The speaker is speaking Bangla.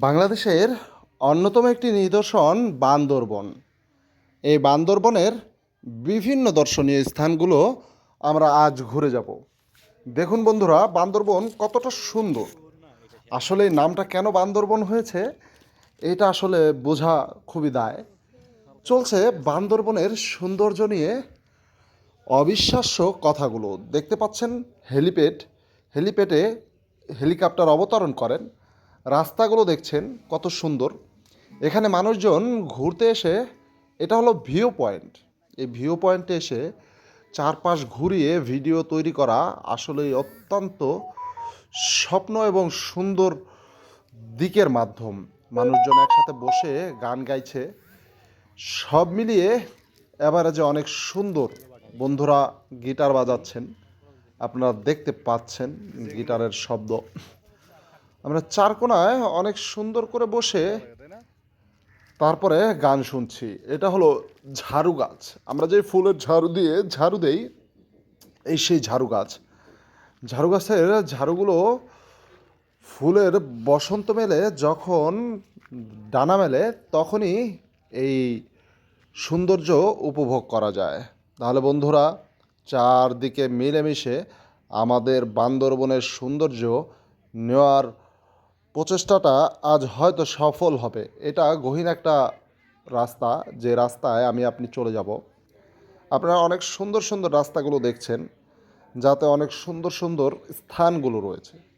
বাংলাদেশের অন্যতম একটি নিদর্শন বান্দরবন। এই বান্দরবনের বিভিন্ন দর্শনীয় স্থানগুলো আমরা আজ ঘুরে যাব। দেখুন বন্ধুরা, বান্দরবন কতটা সুন্দর। আসলে নামটা কেন বান্দরবন হয়েছে, এটা আসলে বোঝা খুবই দায়। চলছে বান্দরবনের সৌন্দর্য নিয়ে অবিশ্বাস্য কথাগুলো। দেখতে পাচ্ছেন হেলিপ্যাড, হেলিপ্যাডে হেলিকপ্টার অবতরণ করেন। রাস্তাগুলো দেখছেন, কত সুন্দর। এখানে মানুষজন ঘুরতে এসে, এটা হলো ভিউ পয়েন্ট। এই ভিউ পয়েন্টে এসে চারপাশ ঘুরিয়ে ভিডিও তৈরি করা আসলে অত্যন্ত স্বপ্ন এবং সুন্দর দিকের মাধ্যম। মানুষজন একসাথে বসে গান গাইছে। সব মিলিয়ে এভারেজে অনেক সুন্দর। বন্ধুরা গিটার বাজাচ্ছেন। আপনারা দেখতে পাচ্ছেন গিটারের শব্দ। আমরা চারকোনায় অনেক সুন্দর করে বসে তারপরে গান শুনছি। এটা হলো ঝাড়ু গাছ। আমরা যে ফুলের ঝাড়ু দিয়ে ঝাড়ু দেই, এই সেই ঝাড়ু গাছ। ঝাড়ু গাছের ঝাড়ুগুলো ফুলের বসন্ত মেলে, যখন ডানা মেলে, তখনই এই সৌন্দর্য উপভোগ করা যায়। তাহলে বন্ধুরা, চারদিকে মিলেমিশে আমাদের বান্দরবনের সৌন্দর্য নেওয়ার প্রচেষ্টাটা আজ হয়তো সফল হবে। এটা গহীন একটা রাস্তা। যে রাস্তায় আমি আপনি চলে যাব। আপনারা অনেক সুন্দর সুন্দর রাস্তাগুলো দেখছেন, যাতে অনেক সুন্দর সুন্দর স্থানগুলো রয়েছে।